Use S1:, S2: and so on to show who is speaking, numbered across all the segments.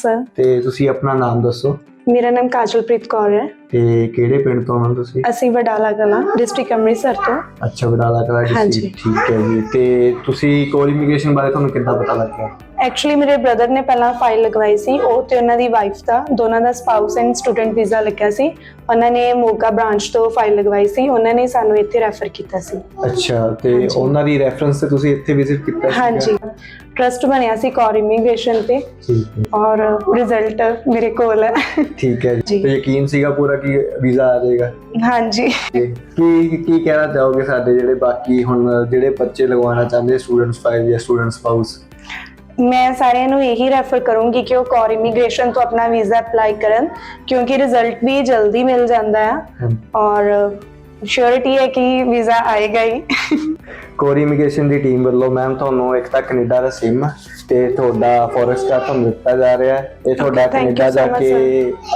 S1: Sir
S2: ਤੇ ਤੁਸੀਂ ਆਪਣਾ ਨਾਮ ਦੱਸੋ।
S1: ਮੇਰਾ ਨਾਮ ਕਾਜਲਪ੍ਰੀਤ ਕੌਰ ਹੈ।
S2: ਤੇ ਕਿਹੜੇ ਪਿੰਡ ਤੋਂ ਹੋ ਤੁਸੀਂ?
S1: ਅਸੀਂ ਵਡਾਲਾ ਕਲਾਂ ਡਿਸਟ੍ਰਿਕਟ ਅੰਮ੍ਰਿਤਸਰ ਤੋਂ।
S2: ਅੱਛਾ ਬਡਾਲਾ ਕਲਾ
S1: ਹਾਂਜੀ।
S2: ਡਿਸਟ੍ਰਿਕਟ ਠੀਕ ਹੈ ਜੀ। ਤੇ ਤੁਸੀਂ ਕੋਲ ਇਮੀਗ੍ਰੇਸ਼ਨ ਬਾਰੇ ਤੁਹਾਨੂੰ ਕਿੱਦਾਂ ਪਤਾ ਲੱਗਿਆ?
S1: ਐਕਚੁਅਲੀ ਮੇਰੇ ਬ੍ਰਦਰ ਨੇ ਪਹਿਲਾਂ ਫਾਈਲ ਲਗਵਾਈ ਸੀ। ਉਹ ਤੇ ਉਹਨਾਂ ਦੀ ਵਾਈਫ ਦਾ ਦੋਨਾਂ ਦਾ ਸਪਾਊਸ ਐਂਡ ਸਟੂਡੈਂਟ ਵੀਜ਼ਾ ਲੱਗਿਆ ਸੀ। ਉਹਨਾਂ ਨੇ ਮੋਗਾ ਬ੍ਰਾਂਚ ਤੋਂ ਫਾਈਲ ਲਗਵਾਈ ਸੀ। ਉਹਨਾਂ ਨੇ ਸਾਨੂੰ ਇੱਥੇ ਰੈਫਰ ਕੀਤਾ ਸੀ।
S2: ਅੱਛਾ ਤੇ
S1: ਹਾਂਜੀ।
S2: ਉਹਨਾਂ ਦੀ ਰੈਫਰੈਂਸ ਤੇ ਤੁਸੀਂ ਇੱਥੇ ਵਿਜ਼ਿਟ ਕੀਤਾ ਸੀਗਾ?
S1: ਹਾਂਜੀ। ਟਰਸਟ ਬਣਿਆ ਸੀ ਕੌਰ ਇਮੀਗ੍ਰੇਸ਼ਨ ਤੇ
S2: ਠੀਕ ਹੈ।
S1: ਔਰ ਰਿਜ਼ਲਟ ਮੇਰੇ ਕੋਲ ਹੈ।
S2: ਠੀਕ ਹੈ ਜੀ।
S1: ਜੀ।
S2: ਤੇ ਯਕੀਨ ਸੀਗਾ ਪੂਰਾ ਕਿ ਵੀਜ਼ਾ ਆ ਜਾਏਗਾ?
S1: ਹਾਂਜੀ।
S2: ਤੇ ਕੀ ਕੀ ਕਹਿਣਾ ਚਾਹੋਗੇ ਸਾਡੇ ਜਿਹੜੇ ਬਾਕੀ ਹੁਣ ਜਿਹੜੇ ਬੱਚੇ ਲਗਵਾਉਣਾ ਚਾਹੁੰਦੇ ਸਟੂਡੈਂਟਸ ਫਾਈਲ ਜਾਂ ਸਟੂਡੈਂਟ ਸਪਾਊਸ
S1: ਮੈਂ ਸਾਰਿਆਂ ਨੂੰ ਇਹੀ ਰੈਫਰ ਕਰੂੰਗੀ ਕਿ ਉਹ ਕੌਰ ਇਮੀਗ੍ਰੇਸ਼ਨ ਤੋਂ ਆਪਣਾ ਵੀਜ਼ਾ ਅਪਲਾਈ ਕਰਨ ਕਿਉਂਕਿ ਰਿਜ਼ਲਟ ਵੀ ਜਲਦੀ ਮਿਲ ਜਾਂਦਾ ਹੈ। ਔਰ ਸ਼ੋਰਿਟੀ ਹੈ ਕਿ ਵੀਜ਼ਾ ਆਏਗਾ ਹੀ।
S2: ਕੋਰੀ ਇਮੀਗ੍ਰੇਸ਼ਨ ਦੀ ਟੀਮ ਵੱਲੋਂ ਮੈਮ ਤੁਹਾਨੂੰ ਇੱਕ ਤਾਂ ਕੈਨੇਡਾ ਦਾ ਸਿਮ ਤੇ ਤੁਹਾਡਾ ਫੋਰੈਸਟ ਕਾਰਡ ਤੁਹਾਨੂੰ ਦਿੱਤਾ ਜਾ ਰਿਹਾ ਹੈ। ਇਹ ਤੁਹਾਡਾ ਕੈਨੇਡਾ ਜਾ ਕੇ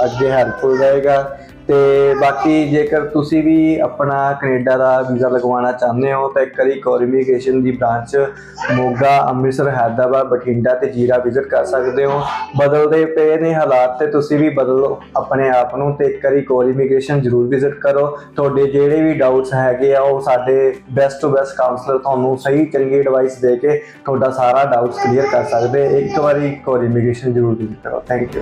S2: ਅੱਗੇ ਹੈਲਪਫੁਲ ਰਹੇਗਾ। ਤੇ ਬਾਕੀ ਜੇਕਰ ਤੁਸੀਂ ਵੀ ਆਪਣਾ ਕੈਨੇਡਾ ਦਾ ਵੀਜ਼ਾ ਲਗਵਾਉਣਾ ਚਾਹੁੰਦੇ ਹੋ, ਤਾਂ ਇੱਕ ਵਾਰੀ ਕੋਰੀ ਇਮੀਗ੍ਰੇਸ਼ਨ ਦੀ ਬ੍ਰਾਂਚ ਮੋਗਾ, ਅੰਮ੍ਰਿਤਸਰ, ਹੈਦਰਾਬਾਦ, ਬਠਿੰਡਾ ਤੇ ਜੀਰਾ ਵਿਜ਼ਿਟ ਕਰ ਸਕਦੇ ਹੋ। ਬਦਲਦੇ ਪਏ ਨੇ ਹਾਲਾਤ ਤੇ ਤੁਸੀਂ ਵੀ ਬਦਲੋ ਆਪਣੇ ਆਪ ਨੂੰ ਤੇ ਇੱਕ ਵਾਰੀ ਕੋਰੀ ਇਮੀਗ੍ਰੇਸ਼ਨ ਜ਼ਰੂਰ ਵਿਜ਼ਿਟ ਕਰੋ। ਤੁਹਾਡੇ ਜਿਹੜੇ ਵੀ ਡਾਊਟਸ ਹੈਗੇ ਆ, ਉਹ ਸਾਡੇ ਬੈਸਟ ਟੂ ਬੈਸਟ ਕਾਉਂਸਲਰ ਤੁਹਾਨੂੰ ਸਹੀ ਚੰਗੀ ਐਡਵਾਈਸ ਦੇ ਕੇ ਤੁਹਾਡਾ ਸਾਰਾ ਡਾਊਟਸ ਕਲੀਅਰ ਕਰ ਸਕਦੇ। ਇੱਕ ਵਾਰੀ ਕੋਰੀ ਇਮੀਗ੍ਰੇਸ਼ਨ ਜ਼ਰੂਰ ਵਿਜ਼ਿਟ ਕਰੋ। Thank you